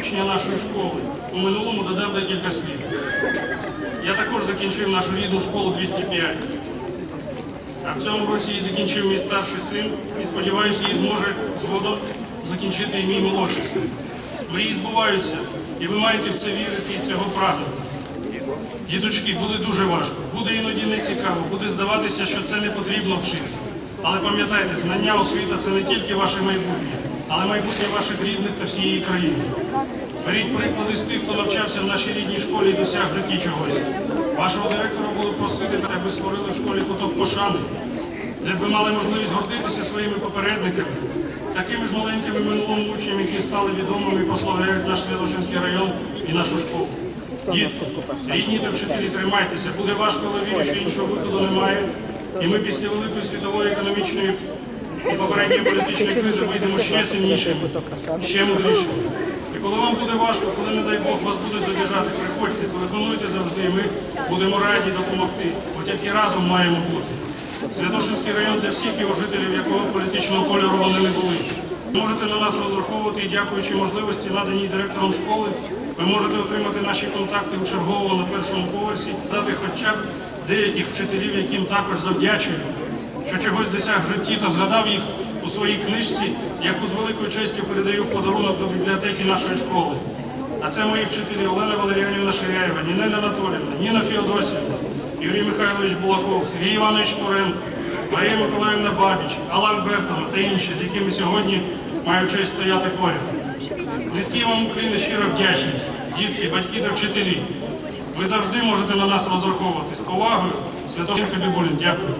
учня нашої школи у минулому додав декілька слів. Я також закінчив нашу рідну школу 205. А в цьому році її закінчив мій старший син і сподіваюся, її зможе згодом закінчити і мій молодший син. Мрії збуваються, і ви маєте в це вірити і цього прагнути. Діточки, буде дуже важко, буде іноді не цікаво, буде здаватися, що це не потрібно вчити. Але пам'ятайте, знання освіта це не тільки ваше майбутнє, але майбутнє ваших рідних та всієї країни. Беріть приклади з тих, хто навчався в нашій рідній школі і досяг в житті чогось. Вашого директора було просити, ви створили в школі куток пошани, де б ви мали можливість гордитися своїми попередниками, такими ж маленькими минулими учнями, які стали відомими і прославляють наш Святошинський район і нашу школу. Дітки, рідні та вчителі, тримайтеся. Буде важко, але вірю, що іншого виходу немає. І ми після великої світової економічної і попередньої політичної кризи вийдемо ще сильнішими, ще мудрішими. Вам буде важко, коли, не дай Бог, вас будуть задержати, приходьте, телефонуйте завжди, ми будемо раді допомогти, бо тільки разом маємо бути. Святошинський район для всіх його жителів, якого політичного кольору вони не були. Можете на нас розраховувати і дякуючи можливості, наданій директором школи, ви можете отримати наші контакти у чергового на першому поверсі, дати хоча б деяких вчителів, яким також завдячую, що чогось досяг в житті та згадав їх у своїй книжці, яку з великою честю передаю в подарунок до бібліотеки нашої школи. А це мої вчителі Олена Валеріанівна Ширяєва, Ніна Анатолівна, Ніна Феодосівна, Юрій Михайлович Булахов, Сергій Іванович Турен, Марія Миколаївна Бабіч, Алла Альбертовна та інші, з якими сьогодні маю честь стояти поряд. Низький вам України щиро вдячність, дітки, батьки та вчителі. Ви завжди можете на нас розраховувати з повагою. Святошинка Бібулін, дякую.